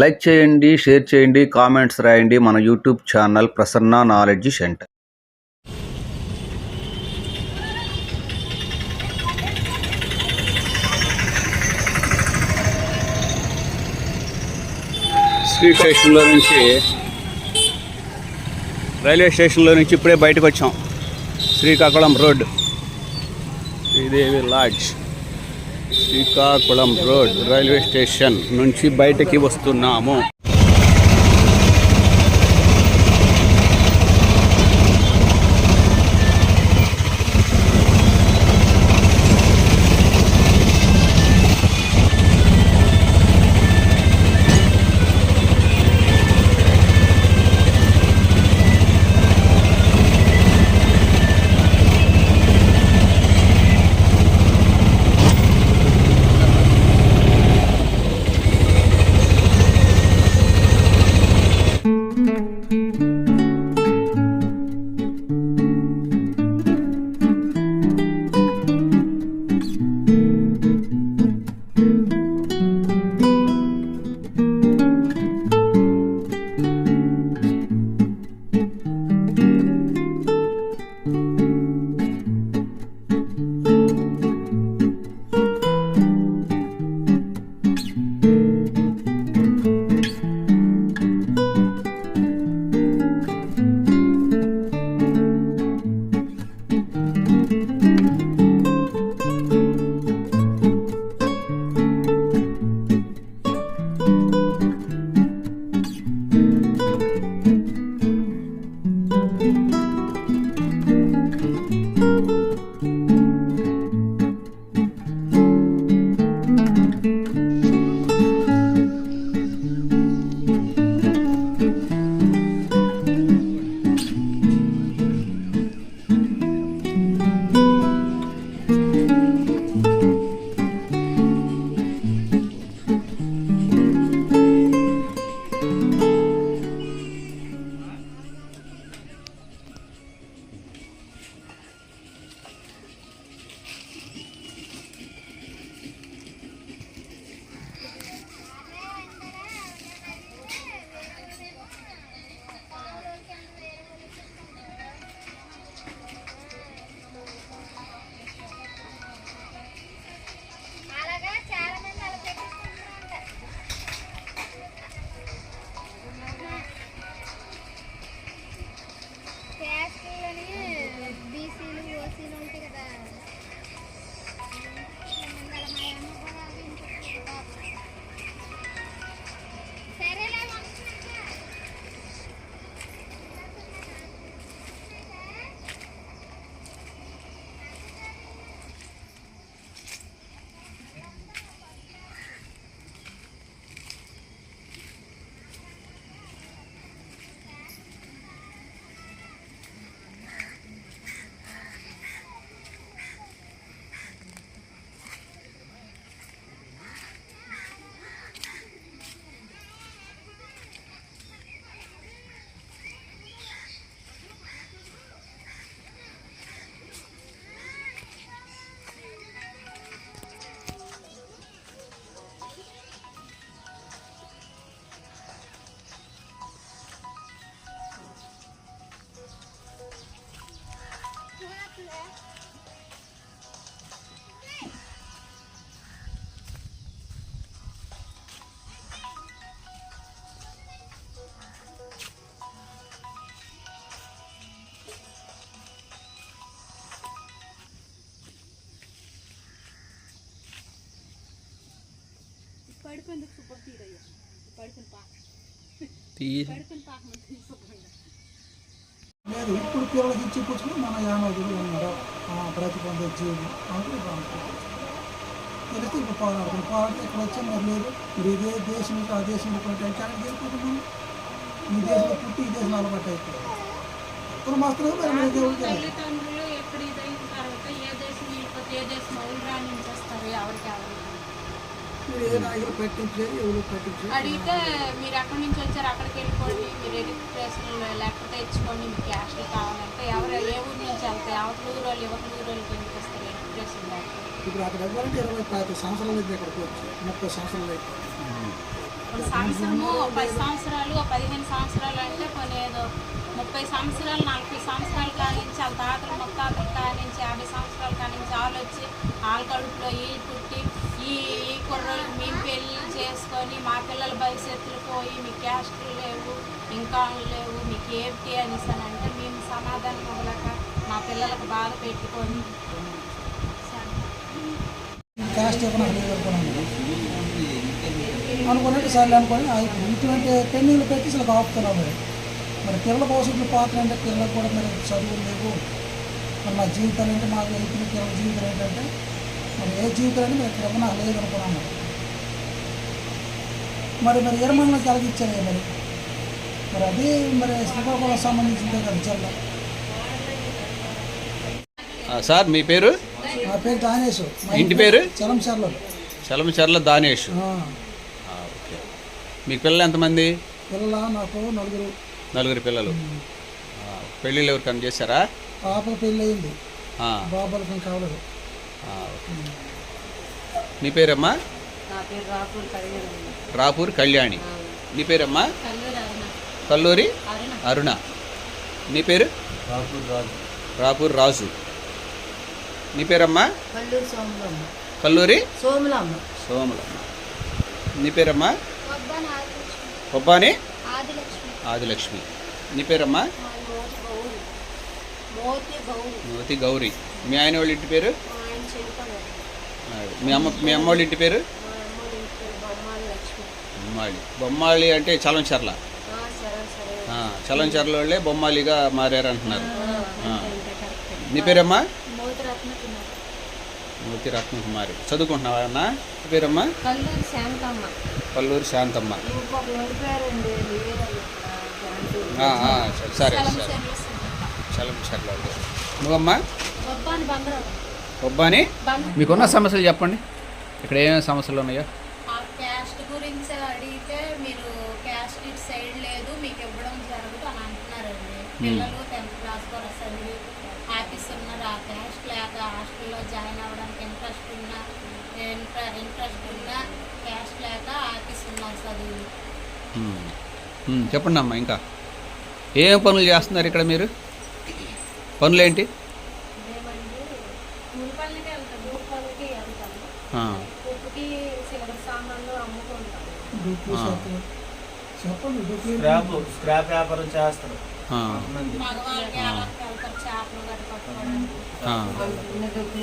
Like చేయండి share చేయండి comments రాయండి మన YouTube channel Prasanna knowledge centre. Sri స్టేషన్లో నుంచి రైల్వే స్టేషన్లో నుంచి ఇప్పుడే బయటకు వచ్చాం. Srikakulam road. Sridevi lodge. Srikakulam road railway station నుంచి బయటకి వస్తున్నాము. పడిపోయింది సూపర్ తీరయ్య పడిపోయిన పాక పడిపోయిన పాక మంచి శుభ్రంగా లేదు ఇప్పుడు పిల్లలకి ఇచ్చి కూర్చుని మన యానోదులు ఉన్నారు ప్రతిబంధ జీవులు అని తెలిస్తే ఇప్పుడు పోరాడుతుంది పోరాడితే ఇక్కడ వచ్చి మరి లేదు మీరు ఇదే దేశం ఆ దేశంలో కొంటే ఎక్కడికి వెళ్ళిపోతున్నాం ఈ దేశంలో పుట్టి ఈ దేశంలో అలవాటు అయిపోయింది ఇప్పుడు మాత్రమే మరి మీరు దేవుడికి వెళ్ళాలి. తల్లిదండ్రులు ఎప్పుడు ఇదైన తర్వాత ఏ దేశం వెళ్ళిపోతే ఏ దేశం వాళ్ళు రాణించేస్తారు ఎవరికి ఎవరు మీరు ఏ నాయకులు పెట్టించలేదు ఎవరు పెట్టించలేదు అడిగితే మీరు ఎక్కడి నుంచి వచ్చారు అక్కడికి వెళ్ళిపోండి మీరు రిజిస్ట్రేషన్ లెక్క తెచ్చుకోండి మీకు క్యాష్లు కావాలంటే ఎవరు ఏ ఊరు నుంచి వెళ్తాయి అవతల ఊరు వాళ్ళు ఇవతల ఊరు వాళ్ళకి ఎందుకు వస్తారు రిజిస్ట్రేషన్ లెక్క ఇప్పుడు అక్కడ ఇవ్వాలంటే ఇరవై పాతి సంవత్సరాలు అయితే ఇక్కడికి వచ్చి ముప్పై సంవత్సరాలు అయితే. సంవత్సరము పది సంవత్సరాలు పదిహేను సంవత్సరాలు అంటే కొన్ని ఏదో ముప్పై సంవత్సరాలు నలభై సంవత్సరాల కానించి వాళ్ళ తాతలు ముత్తాతల కానించి యాభై సంవత్సరాల కానించి వాళ్ళు వచ్చి వాళ్ళ కడుపులో వీళ్ళు పుట్టి ఈ కుర్రలు మేము పెళ్ళి చేసుకొని మా పిల్లల భవిష్యత్తులు పోయి మీ క్యాస్ట్లు లేవు ఇంకా లేవు మీకు ఏమిటి అనేసి అని అంటే మేము సమాధానం ఇవ్వలేక మా పిల్లలకు బాధ పెట్టుకొని క్యాస్ట్ అనుకున్నట్టు సర్లే అనుకొని ఇటువంటి పెన్నులు పెట్టి అసలు ఆపుతున్నాం మరి. మరి పిల్లల భవిష్యత్తులు పాత్ర అంటే పిల్లలకు కూడా మరి చదువులు లేవు. మరి మా జీవితాలు అంటే మాకు ఇప్పుడు పిల్లల జీవితం ఏంటంటే ఏ జీవితం అంటే మరి నాకు లేదు అనుకున్నాను మరి మరి ఎరమణలోకి కలిగించాలి మరి? మరి అది మరి శ్రీకాకుళం సంబంధించిందే కదా జిల్లా సార్ మీ పేరు? నా పేరు దానేష్ ఇంటి పేరు? చలంచర్లో చలమచర్ల దానేష్ ఓకే. మీ పిల్లలు ఎంతమంది? పిల్లల? నాకు నలుగురు. నలుగురు పిల్లలు. పెళ్ళిళ్ళు ఎవరికైనా చేశారా? పాప పెళ్ళి అయింది బాబాలకి కావలేదు. నీ పేరమ్మా? రాపూర్ కళ్యాణి నీ పేరమ్మా? కల్లూరు అరుణ. కల్లూరి? అరుణ. అరుణ. నీ పేరు? రాపూర్ రాజు. రాపూర్ రాజు. నీ పేరమ్మా? కల్లూరు సోమలమ్మ. కల్లూరి? సోమలమ్మ. సోమలమ్మ. నీ పేరమ్మా? వద్దని ఆదిలక్ష్మి. బొబ్బాని ఆదిలక్ష్మి. ఆదిలక్ష్మి. నీ పేరమ్మా? మా మోతి గౌరి. మోతి గౌరి. మోతి గౌరీ మీ ఆయన వాళ్ళ ఇంటి పేరు? మా అమ్మ మీ అమ్మ వాళ్ళ ఇంటి పేరు? బొమ్మాలి బొమ్మాళి. బొమ్మాళి అంటే చలంచర్ల. ఆ, చలంచర్ల వాళ్ళే బొమ్మాలిగా మారారు అంటున్నారు ఆ. ఇంతే కరెక్ట్ నీ పేరమ్మా? మోతి రత్న రత్నకుమారి చదువుకుంటున్నావా అన్న? నీ పేరమ్మా? కల్లూరు శాంతమ్మ. పల్లూరు శాంతమ్మ. సరే సరే. చలంచర్ల. వాళ్ళే. నువ్వమ్మా? బంగారం మీకున్న సమస్యలు చెప్పండి. ఇక్కడ ఏమేమి సమస్యలు ఉన్నాయో? ఆ క్యాస్ట్ గురించి అడిగితే మీరు క్యాస్ట్ ఇటు సైడ్ లేదు మీకు ఇవ్వడం జరగదు అని అంటున్నారండి. పిల్లలు టెన్త్ క్లాస్ వరకు చదివి హ్యాపీస్ ఉన్నారు. ఆ క్యాస్ట్ లేక హాస్టల్లో జాయిన్ అవ్వడానికి ఇంట్రెస్ట్ ఉన్నా ఇంట్రెస్ట్ ఉన్నా క్యాస్ట్ లేక హ్యాపీస్ ఉన్నారు చదువు. చెప్పండి అమ్మా ఇంకా. ఏం పనులు చేస్తున్నారు ఇక్కడ మీరు? పనులేంటి? కూలి పనులకి వెళ్తాం కూలి పనులకి వెళ్తాము. ఆ, ఉప్పుకి సిల్వర్ సామాన్లు డూప్లు స్క్రాప్ స్క్రాప్ వ్యాపారం చేస్తారు. మగవాళ్ళకి అలా వెళ్తారు చేపలు గట్ట పట్టుకోవడానికి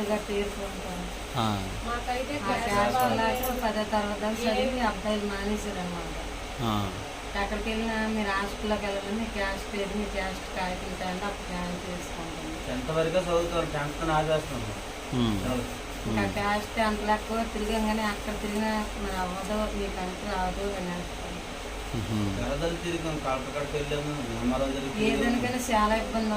గట్ట వేసుకుంటారు ఆ, మాకైతే పదో తరగతి చదివి అబ్బాయిలు మానేశారు అనమాట ఆ, ఎక్కడికి వెళ్ళినా మీరు హాస్పిటల్కి వెళ్ళండి మీ క్యాస్ట్ పేరు మీ క్యాస్ట్ తండి అప్పుడు జాయిన్ చేసుకుంటాం టెన్త్ వరకే టెన్త్ ఇంకా క్యాస్ట్ అంత లెక్క తిరిగానే అక్కడ తిరిగినా మరి అవ్వదు మీకు అంత రాదు అని తిరిగాం వెళ్ళాము. ఏదానికైనా చాలా ఇబ్బంది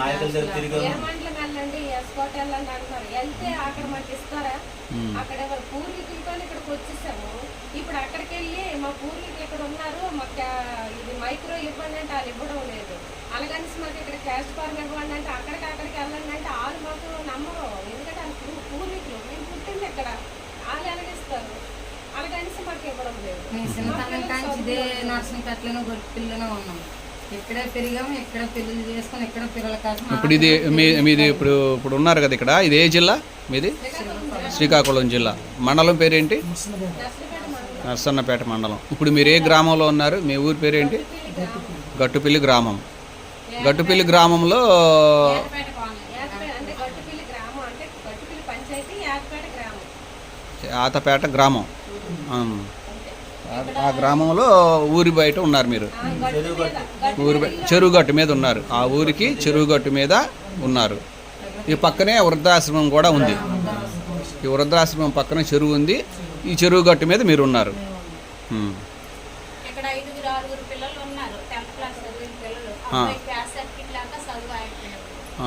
నాయకుల దగ్గర అవుతుంది తిరిగాము. ఎర్రమంటలు వెళ్ళండి ఎస్కోట్ వెళ్ళండి అంటారు వెళ్తే అక్కడ మాకు ఇస్తారా? అక్కడ ఎవరు పూర్వీకులతో ఇక్కడికి వచ్చేసాము. ఇప్పుడు అక్కడికి వెళ్ళి మా పూర్వీకులు ఇక్కడ ఉన్నారు? మాకు ఇది మైక్రో ఇవ్వండి అంటే వాళ్ళు ఇవ్వడం లేదు. అలాగని మాకు ఇక్కడ క్యాష్ ఫార్మ్ ఇవ్వండి అంటే అక్కడికి అక్కడికి వెళ్ళండి అంటే వాళ్ళు మాకు నమ్మరు. ఎందుకంటే వాళ్ళు పూర్వీకులు. మేము పుట్టింది ఇక్కడ వాళ్ళు ఎలాగిస్తారు మీ చిన్నతనం కాంచి ఇదే నర్సింగ్ గొర్రె పిల్లనే ఉన్నాం. ఇక్కడే పెరిగాము ఇక్కడే చేసుకుని ఇక్కడ పిల్లల కోసం ఇప్పుడు ఇది మీ మీది ఇప్పుడు ఇప్పుడు ఉన్నారు కదా ఇక్కడ? ఇది ఏ జిల్లా మీది? శ్రీకాకుళం జిల్లా. మండలం పేరేంటి? నర్సన్నపేట మండలం. ఇప్పుడు మీరు ఏ గ్రామంలో ఉన్నారు? మీ ఊరి పేరేంటి? గట్టుపిల్లి గ్రామం. గట్టుపిల్లి గ్రామంలో ఏర్పేట కాలనీ. యాదపేట అంటే గట్టుపిల్లి గ్రామం అంటే గట్టుపిల్లి పంచాయతీ యాదపేట గ్రామం. ఆతపేట గ్రామం. ఆ- ఆ గ్రామంలో ఊరి బయట ఉన్నారు మీరు. ఊరి చెరువు గట్టు మీద ఉన్నారు. ఆ ఊరికి చెరువు గట్టు మీద ఉన్నారు. ఈ పక్కనే వృద్ధాశ్రమం కూడా ఉంది. ఈ వృద్ధాశ్రమం పక్కన చెరువు ఉంది. ఈ చెరువు గట్టు మీద మీరు ఉన్నారు.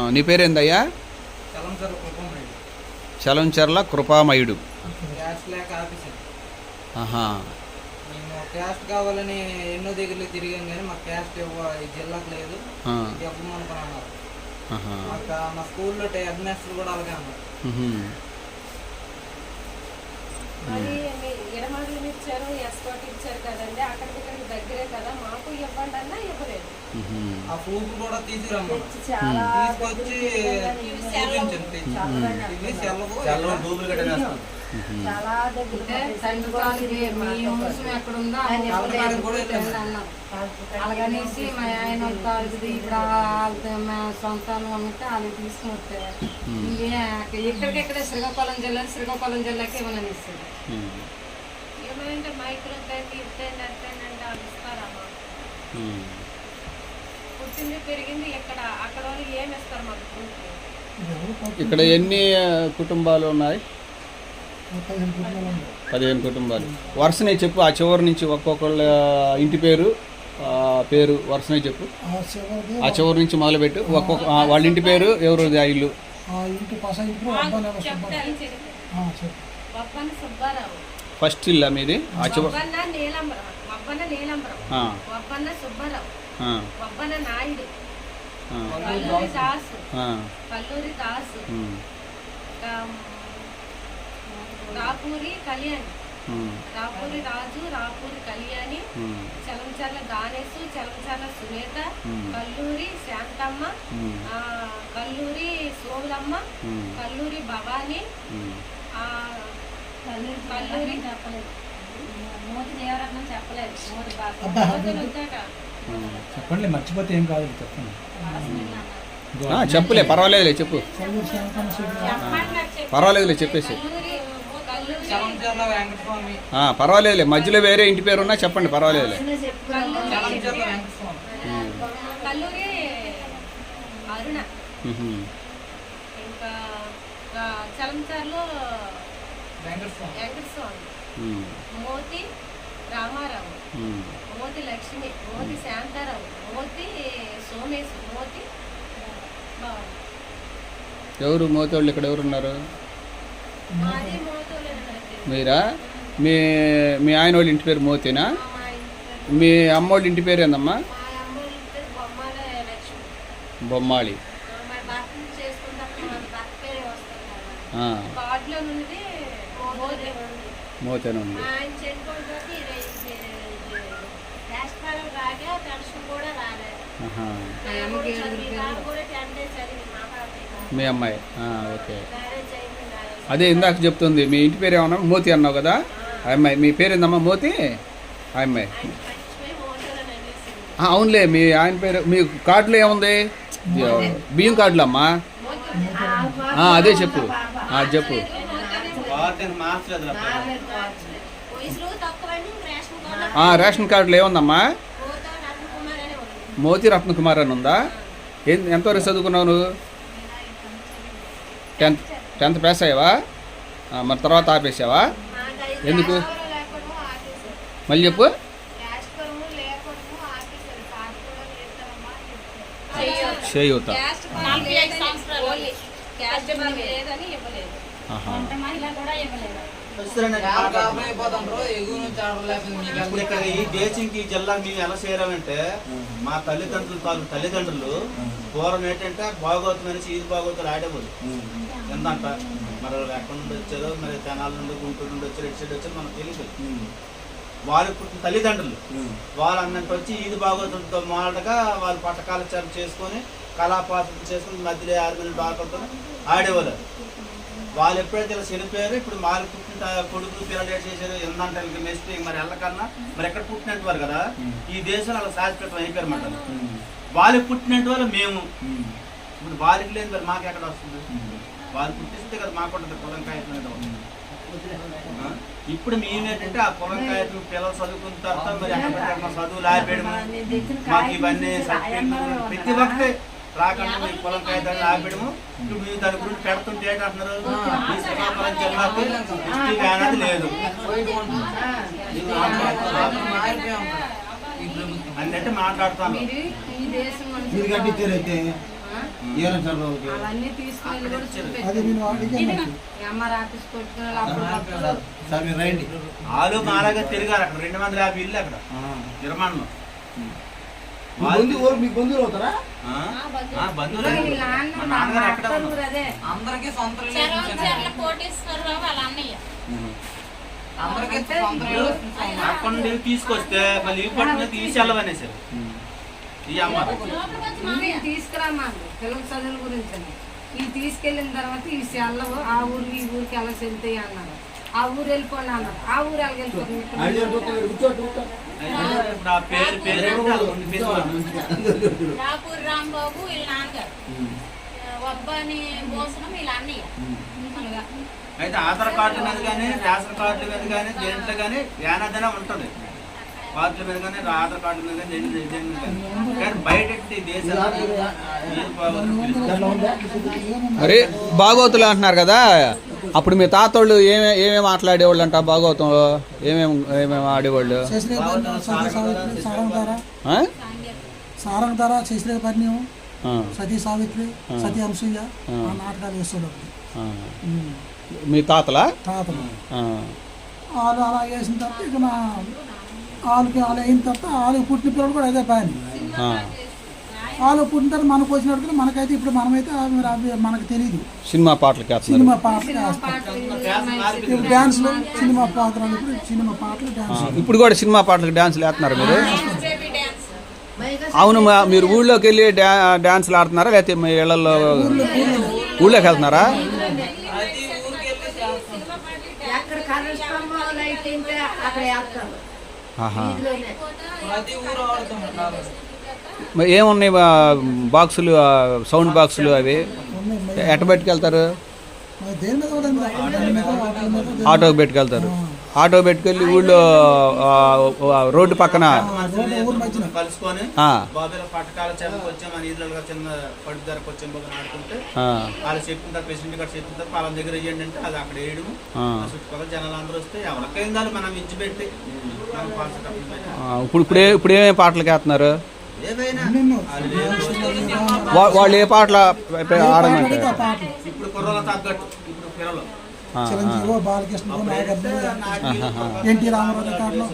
నీ పేరేందయ్యా? చలంచర్ల కృపామయుడు క్యాస్ట్ లేక ఆఫీసర్ ఆహా మేము క్యాస్ట్ కావాలని ఎన్నో దగ్గరలు తిరిగాం కానీ మాకు క్యాస్ట్ ఈ జిల్లాకు లేదు. ఆ, ఇవ్వమనుకుని అన్నారు. మాకు మా స్కూల్లో హెడ్ మాస్టర్ కూడా అలాగే అన్నారు. మరి మీ ఎడమ ఎంఆర్ఓని ఇచ్చారు ఎస్కోట్ ఇచ్చారు కదండి అక్కడికి ఇక్కడికి దగ్గరే కదా మాకు ఇవ్వండి అన్నా ఇవ్వలేదు. ఆ ప్రూఫ్ కూడా తీసుకురమ్మా చాలా తీసుకొచ్చి సెలవు డూప్లికేట్ చాలా అలాగనేసి మా ఆయన ఇక్కడ వాళ్ళ మా సొంతాలు ఉంటే వాళ్ళు తీసుకుని వచ్చారు. ఇక్కడికిక్కడ శ్రీకాకుళం జిల్లా శ్రీకాకుళం జిల్లాకి ఇవ్వనని ఇస్తారు మ్. ఏమంటే మైక్రో అంటే వాళ్ళు ఇస్తారమ్మా. పుట్టింది పెరిగింది ఇక్కడ అక్కడ వాళ్ళు ఏమి ఇస్తారు మాకు? ఇక్కడ ఎన్ని కుటుంబాలు ఉన్నాయి? పదిహేను కుటుంబాలు వరుసనే చెప్పు ఆ చివరి నుంచి ఒక్కొక్కళ్ళ ఇంటి పేరు ఆ, పేరు వరుసనే చెప్పు. ఆ చివరి నుంచి మొదలుపెట్టు. ఒక్కొక్క వాళ్ళ ఇంటి పేరు ఎవరు ఆ ఇల్లు? ఫస్ట్ ఇల్లా మీది? ఆ చివరి బొప్పన్న రాపూరి కళ్యాణి. రాపూరి రాజు రాపూరి కళ్యాణి చలంచర్ల దానేసు చలంచర్ల సునీత. కల్లూరి శాంతమ్మ కల్లూరి సోములమ్మ కల్లూరి భవాని కల్లూరి చెప్పలేదు. మోతి దేవరత్నం చెప్పలేదు. మోతి చెప్పండి మర్చిపోతే ఏం కాదు చెప్పండి. ఆ, చెప్పులే పర్వాలేదులే చెప్పు. పర్వాలేదులే చెప్పేసి. పర్వాలేదులే. మధ్యలో వేరే ఇంటి పేరు ఉన్నా చెప్పండి పర్వాలేదులే. మ్, మోతి రామారావు. మోతి లక్ష్మి. మోతి శాంతారావు. మోతి సోమేశ్. మోతి ఎవరు? మోతోళ్ళు ఇక్కడ ఎవరు ఉన్నారు మాది మోతోలే మీరా? మీ మీ ఆయన వాళ్ళ ఇంటి పేరు మోతేనా? మా అమ్మ వాళ్ళ ఇంటి పేరు ఏందమ్మా? బొమ్మాళి మోతేనే ఉంది. మా అమ్మాయి. ఓకే. అదే ఇందాక చెప్తుంది మీ ఇంటి పేరు ఏమన్నా? మోతి అన్నావు కదా? అమ్మాయి మీ పేరు ఏందమ్మా మోతి? అమ్మాయి. అవునులే మీ ఆయన పేరు మీ కార్డులో ఏముంది? బియ్యం కార్డులో అమ్మా అదే చెప్పు. చెప్పు. రేషన్ కార్డులో ఏముందమ్మా? పోతా నరకుమార్ కుమార్ మోతి రత్నకుమార్ అని ఉందా? ఎంతవరకు చదువుకున్నావు నువ్వు? టెన్త్. టెన్త్ పాస్ అయ్యావా? మరి తర్వాత ఆపేసావా? ఎందుకు? మళ్ళీ చెప్పు. రాష్ట్రము ఇప్పుడు ఇక్కడ ఈ దేశంకి ఈ జిల్లాకి మేము ఎలా చేరామంటే మా తల్లిదండ్రులు తాలూకు తల్లిదండ్రులు పూర్వం ఏంటంటే భాగవతం అనేసి ఇది భాగవతాలు ఆడేవాళ్ళు ఎంతంట మరి వాళ్ళు ఎక్కడి నుండి వచ్చారో మరి తెనాల నుండి గుంటూరు నుండి వచ్చారు ఇటు సైడ్ వచ్చారు మనకు తెలియదు వారి పుట్టిన తల్లిదండ్రులు. వాళ్ళు అన్నట్టు వచ్చి ఈది భాగవతంతో మొదటగా వాళ్ళు పట్టకాలచారం చేసుకొని కళాపాత్రలు చేసుకొని మధ్యలో ఆరు డాకలతో ఆడేవాళ్ళు. వాళ్ళు ఎప్పుడైతే ఇలా చనిపోయారో ఇప్పుడు మాలు పుట్టిన త- కొడుకు పిల్లలు ఏం చేశారు ఎందంటే వీళ్ళకి మెస్ట్ మరి వెళ్ళకన్నా మరి ఎక్కడ పుట్టినట్టు వారు కదా ఈ దేశంలో అలా శాశ్వతం అయిపోయారన్నమాట. వాళ్ళు పుట్టినట్టు వాళ్ళు మేము. ఇప్పుడు వారికి లేదు మరి మాకు ఎక్కడ వస్తుంది? వాళ్ళు పుట్టిస్తే కదా మాకు ఉంటుంది కులం కాగితం మీద ఉంటుంది. ఆ? ఇప్పుడు మేమేంటంటే ఆ కులం కాగితం పిల్లలు చదువుకున్న తర్వాత మరి ఎక్కడ చదువులు ఆపేయడము. మాకు ఇవన్నీ ప్రతి ఒక్కటే రాకుండా పొలం ఇప్పుడు మీరు దాని గురించి పెడుతుంటే శ్రీకాకుళం జిల్లాకి అనేది లేదు. అన్నట్టు మాట్లాడుతాను మీరు ఈ దేశం మనుషులు మీరు కట్టించారైతే ఆ? ఏమైనా సార్ వాళ్ళకి అవన్నీ తీసుకుని కూడా అది చూపెట్టారు. నేను అడిగాను ఎంఆర్ ఆఫీస్ కొట్టుకుని అప్పుడు సార్ మీరు రండి. వాళ్ళు మాలాగా తిరిగారు అక్కడ. రెండు వందల యాభై ఇల్లు అక్కడ. నిర్మాణంలో మీ బంధువులు అవుతారా? వీళ్ళ అందరికీ సొంత వాళ్ళ. అక్కడ తీసుకొస్తే మళ్ళీ ఈ పట్టు మీద తీసి వెళ్ళవనేసారు ఈ అమ్మారు ఇవి తీసుకురామా పిల్లల చదువుల గురించి అని ఇవి తీసుకెళ్ళిన తర్వాత ఇవి సెల్లవు ఆ ఊరు ఈ ఊరికి ఎలా చెల్తాయి అన్నారు. ఆ ఊరు వెళ్ళిపోండి అన్నారు. ఆ ఊరు ఎలా ఆ పేరు పేరు. రాపూర్ రాంబాబు వీళ్ళ నాన్నగారు. వబ్బాని భోసనం వీళ్ళ అన్నయ్య. అయితే ఆధార్ కార్డు మీద కానీ రేషన్ కార్డు మీద కానీ దేంట్లో కానీ ఏనాదైనా ఉంటుంది. కార్డుల మీద కానీ ఆధార్ కార్డు మీద కానీ దేని దేని మీద కానీ బయట మరి భాగవతులు అంటున్నారు కదా. అప్పుడు మీ తాతోళ్ళు ఏమే ఏమేమి మాట్లాడేవాళ్ళు అంట? భాగవతంలో ఏమేమి ఏమేమి ఆడేవాళ్ళు? సతీ సావిత్రి సారంగ ధార. ఆ? సారంగ ధార శశిరేఖ పరిణయం ఆ, సతీ సావిత్రి సతీ అంశయ్య ఆ. నాటకాలు. మీ తాతలా? తాతలు. ఆ. వాళ్ళు అలా వేసిన తర్వాత ఇక నా వాళ్ళకి వాళ్ళు అయిన తర్వాత వాళ్ళు పుట్టిన పిల్లలు కూడా అదే పని. వాళ్ళు పుట్టిన తర్వాత మనకు వచ్చినట్టు మనకైతే ఇప్పుడు మనమైతే అవి- మనకు తెలియదు సినిమా వేస్తున్నారు సినిమా పాటలు ఇప్పుడు డ్యాన్స్లు సినిమా పాత్రలు ఇప్పుడు సినిమా పాటలు డ్యాన్స్. ఇప్పుడు కూడా సినిమా పాటలకు డ్యాన్సులు వేస్తున్నారు మీరు? అవును మా- మీరు ఊళ్ళోకి వెళ్ళి డ్యా డ్యాన్సులు ఆడుతున్నారా? లేకపోతే మీ ఇళ్ళలో ఊళ్ళోకి వెళ్తున్నారా? ఆహా. ఏమున్నాయి బాక్సులు సౌండ్ బాక్సులు అవి? ఎట్ట పెట్టుకెళ్తారు ఆటోకి పెట్టుకెళ్తారు ఆటో పెట్టుకెళ్ళి ఊళ్ళో రోడ్డు పక్కన. ఇప్పుడు ఇప్పుడే ఇప్పుడు ఏమేమి పాటలకి వేస్తున్నారు వాళ్ళు ఏ పాటలు ఆడమంటారు? ఆ పాటలు ఇప్పుడు కుర్రల తగ్గట్టు ఇప్పుడు పిల్లలు. ఆ, ఆ. చిరంజీవి బాలకృష్ణ నాగార్జున ఎన్టీ రామారావు రికార్డులు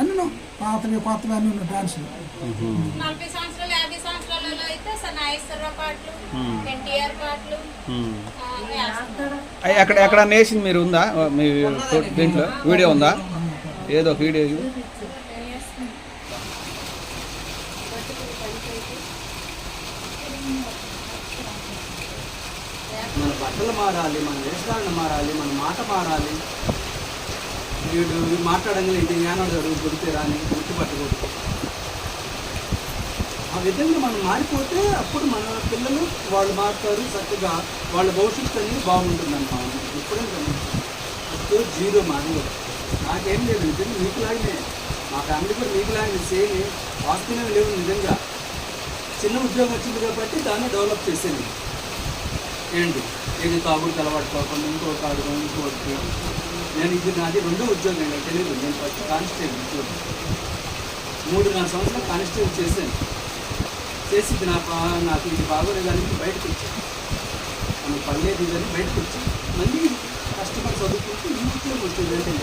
అన్నీ పాతవి కొత్తవి అన్నీ ఉన్నాయి డాన్సులు. నలభై సంవత్సరాలు యాభై సంవత్సరాలలో అయితే స- నాగేశ్వరరావు పాటలు ఎన్టీఆర్ పాటలు ఉమ్. ఆ, వేస్తారు. అయ్ ఎక్కడ ఎక్కడ నేసింది మీరు ఉందా? మీ దీంట్లో? వీడియో ఉందా? ఏదో వీడియో మన బట్టలు మారాలి మన వేషధారణ మారాలి మన మాట మారాలి. వీడు మాట్లాడంగా ఇంటి జ్ఞానం జరుగు గుర్తిరా అని గుర్తుపట్టకూడదు. ఆ విధంగా మనం మారిపోతే అప్పుడు మన పిల్లలు వాళ్ళు మారుతారు చక్కగా వాళ్ళ భవిష్యత్తు అనేది బాగుంటుందన్నమాట ఇప్పుడే అప్పుడు జీరో మానవుడు నాకేం లేదు నిజంగా మీకులాగనే. మా ఫ్యామిలీ కూడా మీకులాగనే సేమ్. ఆస్తులేమి లేవు నిజంగా. చిన్న ఉద్యోగం వచ్చింది కాబట్టి దాన్ని డెవలప్ చేసింది. ఏంటి? ఇది తాగుడు అలవాటు కాకుండా ఇంకో తాడు ఇంకోటి నేను ఇది నాది రెండో ఉద్యోగం నాకు తెలియదు నేను ఫస్ట్ కానిస్టేబుల్ ఉద్యోగం. మూడున్నర సంవత్సరాలు కానిస్టేబుల్ చేశాను. చేసి ఇది నాకు నాకు ఇది బాగోలేదని బయటకు వచ్చాను మనకు పర్లేదు ఇదని బయటకు వచ్చాను మళ్ళీ కష్టపడి చదువుకుంటే ఈ ఉద్యోగం వచ్చింది అంటే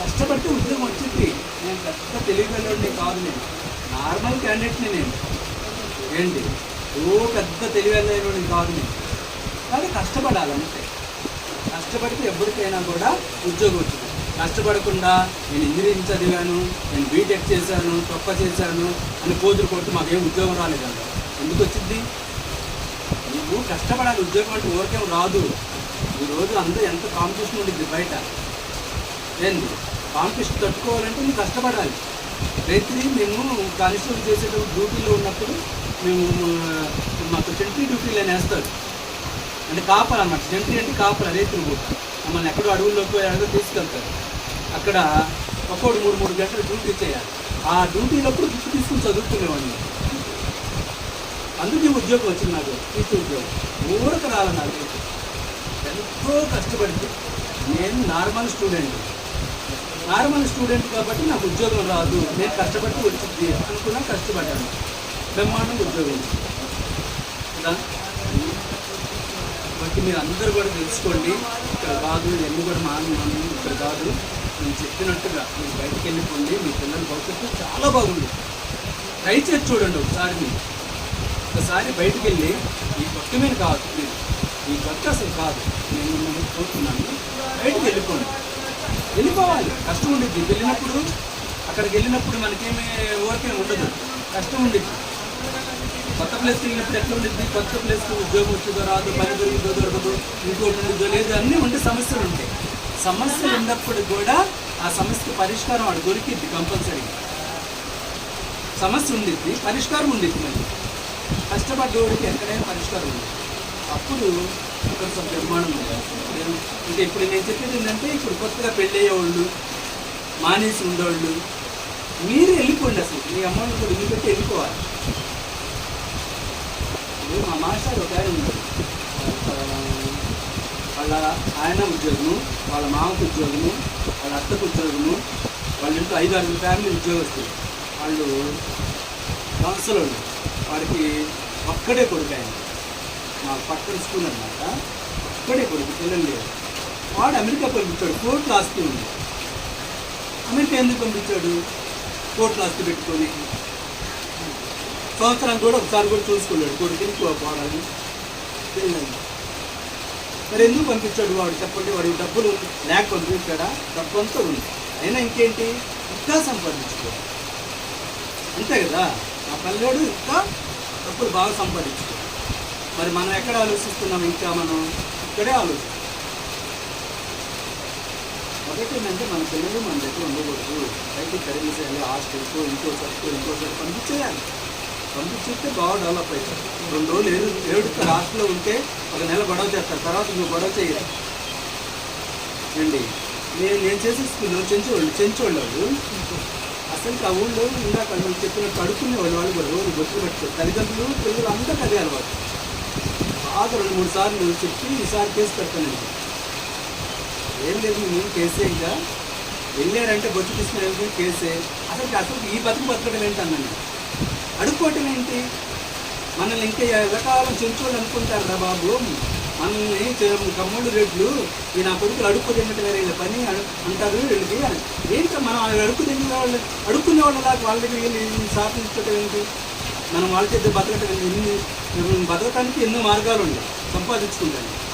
కష్టపడితే ఉద్యోగం వచ్చింది. నేను పెద్ద తెలివిగలని కాదు నేను. నార్మల్ క్యాండిడేట్ని నేను. ఏంటి? ఓ పెద్ద తెలివైనటువంటి కాదు నేను కానీ కష్టపడాలంటే కష్టపడితే ఎవరికైనా కూడా ఉద్యోగం వచ్చింది. కష్టపడకుండా నేను ఇంజనీరింగ్ చదివాను నేను బీటెక్ చేశాను తొక్క చేశాను అని కోతులు కొట్టి మాకేం ఉద్యోగం రాలేదు ఎందుకు వచ్చింది? నువ్వు కష్టపడాలి ఉద్యోగం అంటే ఊరికేం రాదు. ఈరోజు అందరూ ఎంత కాంపిటీషన్ ఉండిద్ది బయట? ఏంది? కాంపిటీషన్ తట్టుకోవాలంటే నువ్వు కష్టపడాలి. రైతుని మేము కానిస్టేబుల్ చేసేటప్పుడు డ్యూటీలో ఉన్నప్పుడు మేము మాకు సెంట్రీ డ్యూటీలు అని వేస్తారు. అంటే కాపలు అన్నమాట. సెంట్రీ అంటే కాపల రైతులు కూడా. మమ్మల్ని ఎక్కడో అడవుల్లోకి పోయి అడగ తీసుకెళ్తారు. అక్కడ ఒక్కోటి మూడు మూడు గంటలు డ్యూటీ చేయాలి. ఆ డ్యూటీలప్పుడు దృష్టి తీసుకుని చదువుకునేవాడిని. అందుకే ఉద్యోగం వచ్చింది నాకు టీచర్ ఉద్యోగం. ఊరకు రాలి నాకు ఎంతో కష్టపడింది. నేను నార్మల్ స్టూడెంట్ నార్మల్ స్టూడెంట్ కాబట్టి నాకు ఉద్యోగం రాదు. నేను కష్టపడి వచ్చింది అనుకున్నా కష్టపడ్డాను. బ్రహ్మాండం ఉద్యోగం కదా? కాబట్టి మీరు అందరూ కూడా తెలుసుకోండి ఇక్కడ కాదు ఎన్ని కూడా మా ఇక్కడ కాదు. నేను చెప్పినట్టుగా మీరు బయటికి వెళ్ళిపోండి మీ పిల్లల భవిష్యత్తు చాలా బాగుంది. ట్రై చేసి చూడండి ఒకసారి మీరు. ఒకసారి బయటికి వెళ్ళి ఈ కొత్త మీద కాదు మీరు. ఈ కొత్త అసలు కాదు. నేను మిమ్మల్ని కోరుతున్నాను. బయటికి వెళ్ళిపోండి. వెళ్ళిపోవాలి. కష్టం ఉండిద్ది. వెళ్ళినప్పుడు అక్కడికి వెళ్ళినప్పుడు మనకేమీ ఓరికే ఉండదు. కష్టం ఉండిద్ది. కొత్త ప్లేస్కి వెళ్ళినప్పుడు ఎట్లా ఉండిద్ది? కొత్త ప్లేస్కి ఉద్యోగం వచ్చిందో రాదు పని దొరికిందో దొరకదు ఇంకోటి ఉండిద్దో లేదు అన్నీ ఉండే సమస్యలు ఉంటాయి. సమస్యలు ఉన్నప్పుడు కూడా ఆ సమస్యకి పరిష్కారం వాడు దొరికిద్ది కంపల్సరీ సమస్య ఉండిద్ది పరిష్కారం ఉండిద్ది మళ్ళీ. కష్టపడ్డోడికి ఎక్కడైనా పరిష్కారం ఉంది అప్పుడు కొంచెం బ్రహ్మాండం ఉంది నేను ఇంకా ఇప్పుడు నేను చెప్పేది ఏంటంటే ఇప్పుడు కొత్తగా పెళ్ళయ్యేవాళ్ళు మానేసి ఉండేవాళ్ళు మీరు వెళ్ళిపోండి అసలు. మీ అమ్మని కూడా వదిలిపెట్టి వెళ్ళిపోవాలి. మా మాస్టర్ ఒక ఆయన ఉన్నాడు వాళ్ళ ఆయన ఉద్యోగము వాళ్ళ మామకు ఉద్యోగము వాళ్ళ అత్తకు ఉద్యోగము వాళ్ళ ఇంట్లో ఐదు ఆరు ఫ్యామిలీ ఉద్యోగస్తులు. వాళ్ళు కౌన్సిలర్ వాడికి ఒక్కడే కొడుకు ఆయన. మా పక్కన స్కూల్ అనమాట ఒక్కడే కొడుకు పిల్లలు లేరు. వాడు అమెరికా పంపించాడు కోర్టులో ఆస్తి ఉంది. అమెరికా ఎందుకు పంపించాడు? కోర్టులో ఆస్తి పెట్టుకొని. సంవత్సరం కూడా ఒకసారి కూడా చూసుకోలేడు కొడుకుని పోవాలని పిల్లల్ని మరి ఎందుకు పంపించాడు వాడు? చెప్పండి. వాడి డబ్బులు లేక పంపించాడా? డబ్బు అంతా ఉంది. అయినా ఇంకేంటి? ఇంకా సంపాదించుకోవాలి అంతే కదా? ఆ పల్లెడు ఇంకా డబ్బులు బాగా సంపాదించుకోవాలి మరి మనం ఎక్కడ ఆలోచిస్తున్నాం? ఇంకా మనం ఇక్కడే ఆలోచిస్తాం ఒకటి ఏంటంటే మన పిల్లలు మన దగ్గర ఉండకూడదు. బయటికి తరిగేసేయాలి హాస్టల్స్ ఇంకో సరుకు ఇంకో సరుకు పంపించేయాలి. పంపించేస్తే బాగా డెవలప్ అవుతారు రెండు రోజులు ఏడు ఏడుస్తారు హాస్టల్లో ఉంటే ఒక నెల గొడవ చేస్తారు. తర్వాత నువ్వు గొడవ చేయరు. అండి నేను నేను చేసే స్కూల్లో చెంచోళ్ళు చెంచోళ్ళు వాళ్ళు. అసలు ఆ ఊళ్ళో ఇందాక నువ్వు చెప్పిన అడుక్కునే వాళ్ళు వాళ్ళు కూడా రోజు బొట్టులు పెట్టుకోరు తల్లిదండ్రులు పిల్లలు అంతా అదే అలవాటు. బాగా రెండు మూడు సార్లు చెప్పి ఈసారి కేసు పెడతానండి. ఏం లేదు నేను కేసే ఇంకా. వెళ్ళారంటే బొచ్చు తీసుకునే కేసే. అసలు అసలు ఈ బతుకు బతకడం ఏంటన్నాను? అడుక్కోవటం ఏంటి? మనల్ని ఇంకా ఎల్లకాలం చెంచోళ్ళు అనుకుంటారు రా బాబు? మనల్ని చే- రెడ్లు. ఈ నా కొడుకులు అడుక్కు తిన్నట్టు వేరే వీళ్ళ పని. అంటారు వీళ్ళకి. ఏంటో మనం అడుక్కు తిన్న వాళ్ళు అడుక్కునే వాళ్ళ దాకా వాళ్ళ దగ్గర వెళ్ళి సాధించడం ఏంటి? మనం వాళ్ళ చేత బతకటం ఎన్ని బతకటానికి ఎన్నో మార్గాలు ఉన్నాయి. సంపాదించుకుంటాను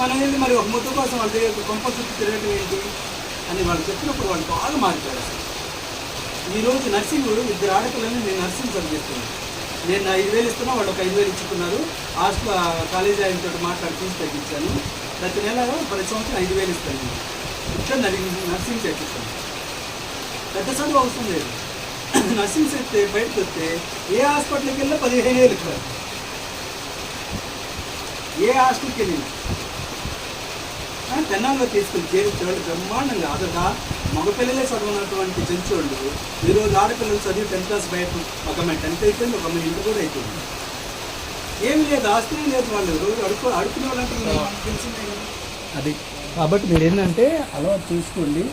మనం వెళ్ళి మరి ఒక ముద్ద కోసం వాళ్ళ దగ్గర కొంప చుట్టూ తిరగటం ఏంటి? అని వాళ్ళు చెప్పినప్పుడు వాళ్ళు బాగా మారిపోయారు ఈరోజు నర్సింగ్ ఇద్దరు ఆడపిల్లల్ని నేను నర్సింగ్ చదివిస్తున్నాను నేను ఐదు వేలు ఇస్తున్నా వాళ్ళు ఒక ఐదు వేలు ఇచ్చుకున్నారు. హాస్టల్ కాలేజీ ఆయన తోటి మాట్లాడి ఫీజు తగ్గించాను. ప్రతి నెల ప్రతి సంవత్సరం ఐదు వేలు ఇస్తాను. ముఖ్యంగా నర్సింగ్ చేపిస్తాను. పెద్ద చదువు అవసరం లేదు. నర్సింగ్ చేస్తే బయటకు వస్తే ఏ హాస్పిటల్కి వెళ్ళినా పదిహేను వేలు ఇస్తారు ఏ హాస్టల్కి వెళ్ళినా. ఆ, తీసుకుని చేర్చేవాళ్ళు బ్రహ్మాండంగా అదొక మగపిల్లలే చదవనటువంటి చెంచోళ్ళు ఈరోజు ఆడపిల్లలు చదివి టెన్త్ క్లాస్ బయట ఒక అమ్మాయి టెన్త్ అయిపోయింది ఒక అమ్మాయి ఇంటర్ కూడా అయిపోయింది. ఏమి లేదు ఆస్తి లేదు వాళ్ళు. రోజు అడుకో అడుకునే వాళ్ళంటే తెలిసిందే కదా. అది. కాబట్టి మీరు ఏంటంటే అలవాటు చూసుకోండి.